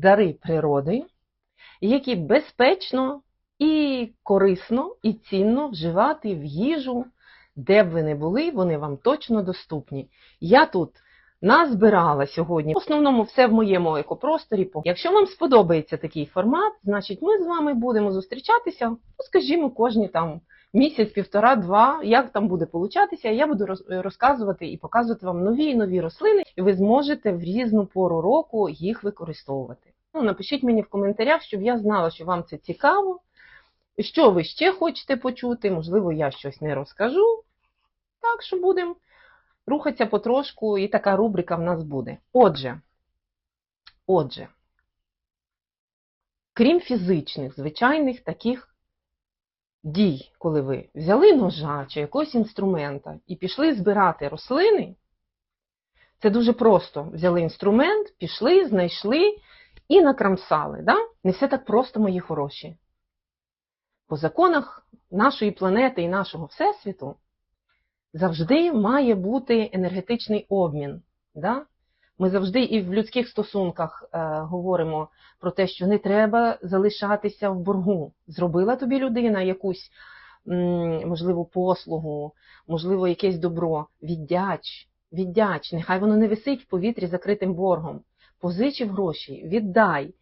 дари природи, які безпечно і корисно, і цінно вживати в їжу, де б ви не були, вони вам точно доступні. Я тут назбирала сьогодні. В основному все в моєму екопросторі. Якщо вам сподобається такий формат, значить ми з вами будемо зустрічатися, ну, скажімо, кожні там місяць, півтора, два, як там буде получатися. Я буду розказувати і показувати вам нові і нові рослини, і ви зможете в різну пору року їх використовувати. Ну, напишіть мені в коментарях, щоб я знала, що вам це цікаво. Що ви ще хочете почути? Можливо, я щось не розкажу. Так що будемо рухатися потрошку, і така рубрика в нас буде. Отже, отже, крім фізичних, звичайних таких дій, коли ви взяли ножа чи якогось інструмента і пішли збирати рослини, це дуже просто. Взяли інструмент, пішли, знайшли і накрамсали. Да? Не все так просто, мої хороші. По законах нашої планети і нашого Всесвіту завжди має бути енергетичний обмін. Да? Ми завжди і в людських стосунках е, говоримо про те, що не треба залишатися в боргу. Зробила тобі людина якусь, м, можливо, послугу, можливо, якесь добро. Віддяч, віддяч. Нехай воно не висить в повітрі закритим боргом. Позичив гроші, віддай.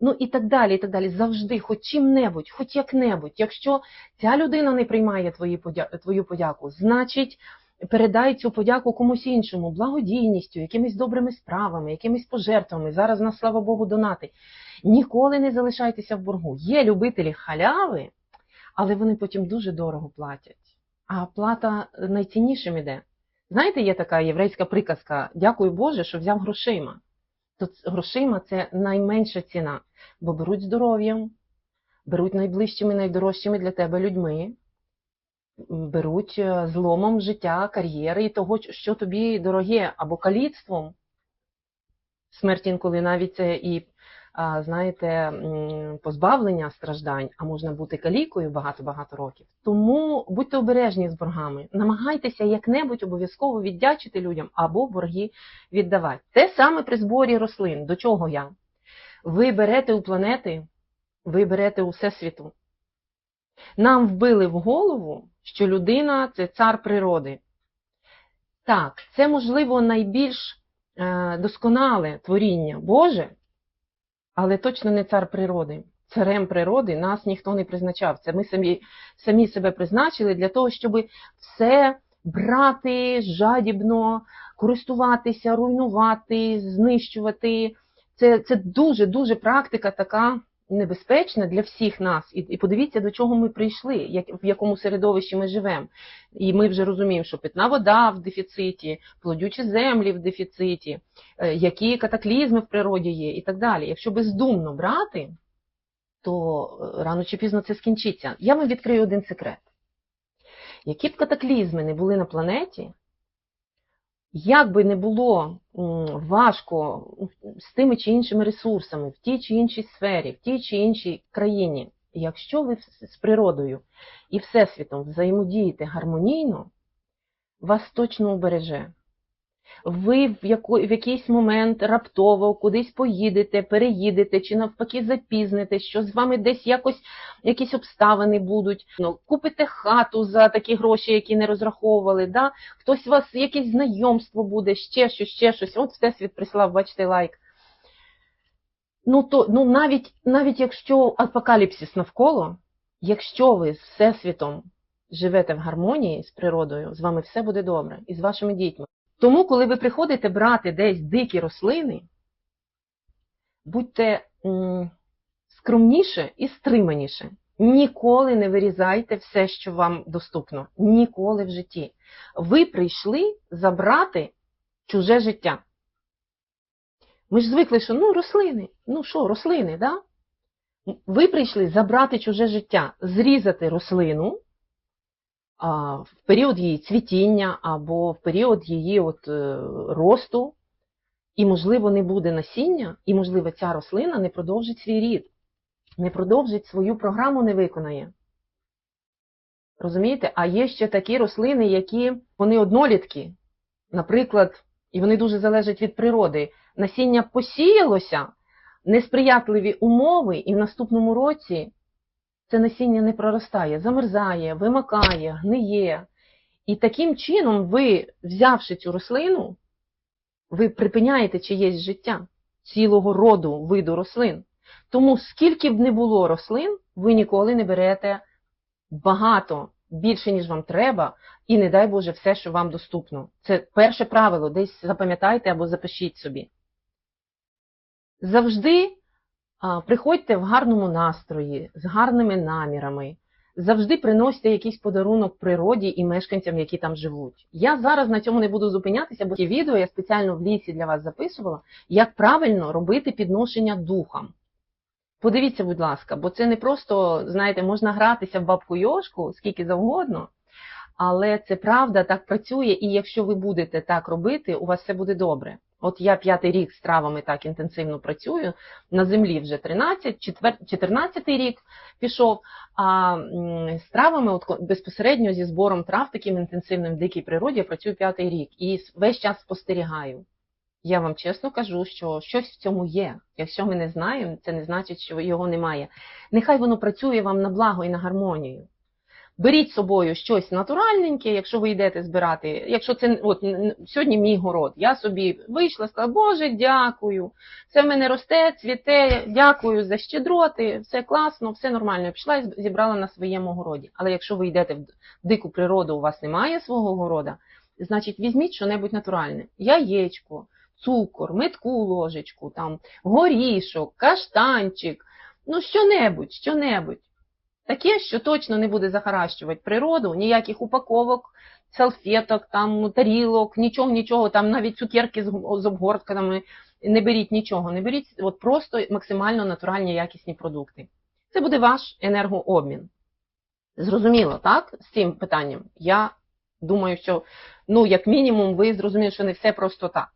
Ну і так далі, і так далі. Завжди, хоч чим-небудь, хоч як-небудь. Якщо ця людина не приймає твої твою подяку, значить передай цю подяку комусь іншому, благодійністю, якимись добрими справами, якимись пожертвами. Зараз на слава Богу, донати. Ніколи не залишайтеся в боргу. Є любителі халяви, але вони потім дуже дорого платять. А плата найціннішим іде. Знаєте, є така єврейська приказка: дякую Боже, що взяв грошима. То грошима це найменша ціна, бо беруть здоров'ям, беруть найближчими, найдорожчими для тебе людьми, беруть е, зломом життя, кар'єри і того, що тобі дороге, або каліцтвом. Смерть інколи навіть це і, знаєте, позбавлення страждань, а можна бути калікою багато-багато років. Тому будьте обережні з боргами. Намагайтеся як-небудь обов'язково віддячити людям або борги віддавати. Те саме при зборі рослин. До чого я? Ви берете у планети, ви берете у всесвіту. Нам вбили в голову, що людина це цар природи. Так, це можливо найбільш е, досконале творіння Боже, але точно не цар природи. Царем природи нас ніхто не призначав. Це ми самі, самі себе призначили для того, щоб все брати жадібно, користуватися, руйнувати, знищувати. Це, це дуже дуже практика така небезпечна для всіх нас. І, і подивіться, до чого ми прийшли, як, в якому середовищі ми живемо. І ми вже розуміємо, що питна вода в дефіциті, плодючі землі в дефіциті, е, які катаклізми в природі є, і так далі. Якщо бездумно брати, то е, рано чи пізно це скінчиться. Я вам відкрию один секрет. Які б катаклізми не були на планеті, як би не було важко з тими чи іншими ресурсами, в тій чи іншій сфері, в тій чи іншій країні, якщо ви з природою і Всесвітом взаємодієте гармонійно, вас точно убереже. Ви в, яко, в якийсь момент раптово кудись поїдете, переїдете чи навпаки запізнитесь, що з вами десь якось якісь обставини будуть. Ну, купите хату за такі гроші, які не розраховували. Да? Хтось у вас якесь знайомство буде, ще щось, ще щось. От Всесвіт прислав, бачите, лайк. Ну, то, ну навіть, навіть якщо апокаліпсис навколо, якщо ви з Всесвітом живете в гармонії з природою, з вами все буде добре і з вашими дітьми. Тому, коли ви приходите брати десь дикі рослини, будьте скромніше і стриманіше. Ніколи не вирізайте все, що вам доступно. Ніколи в житті. Ви прийшли забрати чуже життя. Ми ж звикли, що ну рослини, ну що, рослини, да? Ви прийшли забрати чуже життя, зрізати рослину в період її цвітіння або в період її от, е, росту, і, можливо, не буде насіння, і, можливо, ця рослина не продовжить свій рід, не продовжить свою програму, не виконає. Розумієте? А є ще такі рослини, які вони однолітки, наприклад, і вони дуже залежать від природи. Насіння посіялося, несприятливі умови, і в наступному році це насіння не проростає, замерзає, вимакає, гниє. І таким чином, ви, взявши цю рослину, ви припиняєте чиєсь життя цілого роду виду рослин. Тому скільки б не було рослин, ви ніколи не берете багато, більше, ніж вам треба, і не дай Боже все, що вам доступно. Це перше правило, десь запам'ятайте або запишіть собі. Завжди приходьте в гарному настрої, з гарними намірами. Завжди приносьте якийсь подарунок природі і мешканцям, які там живуть. Я зараз на цьому не буду зупинятися, бо ті відео я спеціально в лісі для вас записувала, як правильно робити підношення духам. Подивіться, будь ласка, бо це не просто, знаєте, можна гратися в бабку Йошку скільки завгодно, але це правда так працює, і якщо ви будете так робити, у вас все буде добре. От я п'ятий рік з травами так інтенсивно працюю, на землі вже 13, 14 рік пішов, а з травами от безпосередньо зі збором трав таким інтенсивним в дикій природі я працюю п'ятий рік і весь час спостерігаю. Я вам чесно кажу, що щось в цьому є. Якщо ми не знаємо, це не значить, що його немає. Нехай воно працює вам на благо і на гармонію. Беріть з собою щось натуральненьке, якщо ви йдете збирати. Якщо це от сьогодні мій город, я собі вийшла, сказала, Боже, дякую. Все в мене росте, цвіте, дякую за щедроти, все класно, все нормально. Я пішла і зібрала на своєму городі. Але якщо ви йдете в дику природу, у вас немає свого города, значить візьміть щось натуральне. Яєчко, цукор, метку ложечку, там, горішок, каштанчик, ну що-небудь, що-небудь. Таке, що точно не буде захаращувати природу, ніяких упаковок, салфеток, там, тарілок, нічого, нічого, там навіть цукерки з обгортками, не беріть нічого, не беріть от просто максимально натуральні якісні продукти. Це буде ваш енергообмін. Зрозуміло, так? З цим питанням. Я думаю, що, ну, як мінімум, ви зрозуміли, що не все просто так.